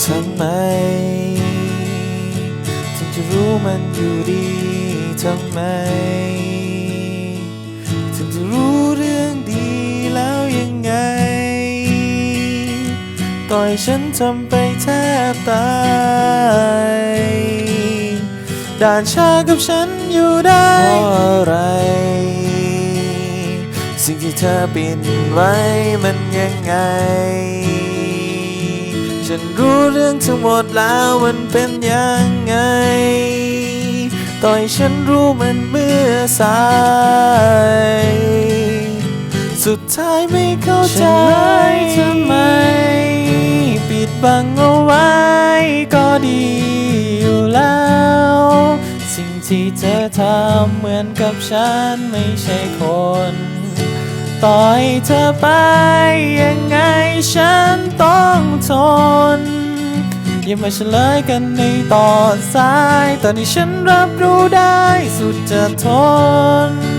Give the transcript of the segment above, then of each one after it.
ทำไมถึงจะรู้มันอยู่ดีทำไมถึงจะรู้เรื่องดีแล้วยังไง ต่อยฉันทำไปแทบตายด่านชากับฉันอยู่ได้เพราะอะไร สิ่งที่เธอปิดไว้มันยังไง ฉันรู้เรื่องทั้งหมดแล้วมันเป็นยังไง ต่อยฉันรู้มันเมื่อสาย สุดท้ายไม่เข้าใจทำไม ปิดบังเอาไว้ก็ดีอยู่แล้ว สิ่งที่เธอทำเหมือนกับฉันไม่ใช่คน ต่อยเธอไปยังไงฉันต้องทน อย่ามาเฉลยกันในตอนสาย ตอนนี้ฉันรับรู้ได้สุดจะทน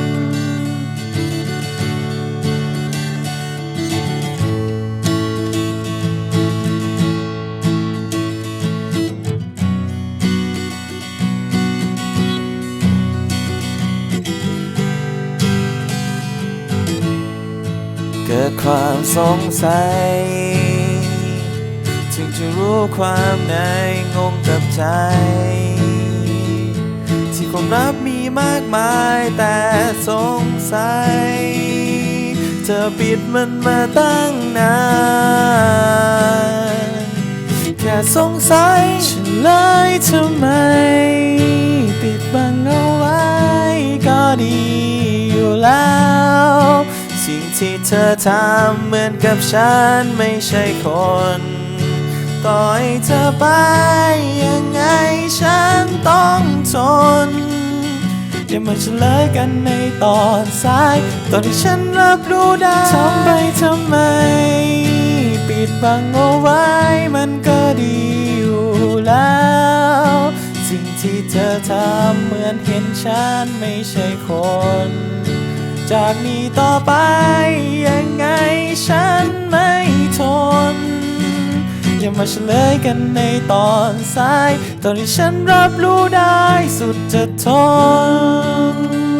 เกิดความสงสัย ถึงจะรู้ความในงงกับใจ ที่ความรักมีมากมายแต่สงสัย เธอปิดมันมาตั้งนานแค่สงสัยฉันเลยทำไม ปิดบังเอาไว้ก็ดีอยู่แล้ว สิ่งที่เธอทำเหมือนกับฉันไม่ใช่คน ต่อให้เธอไปยังไงฉันต้องทนอย่ามาเฉลยกันในตอนสาย ตอนที่ฉันรับรู้ได้ทำไปทำไม ปิดบังเอาไว้มันก็ดีอยู่แล้ว สิ่งที่เธอทำเหมือนเห็นฉันไม่ใช่คน จากนี้ต่อไปยังไงฉันไม่ทน อย่ามาเฉลยกันในตอนสาย ตอนที่ฉันรับรู้ได้สุดจะทน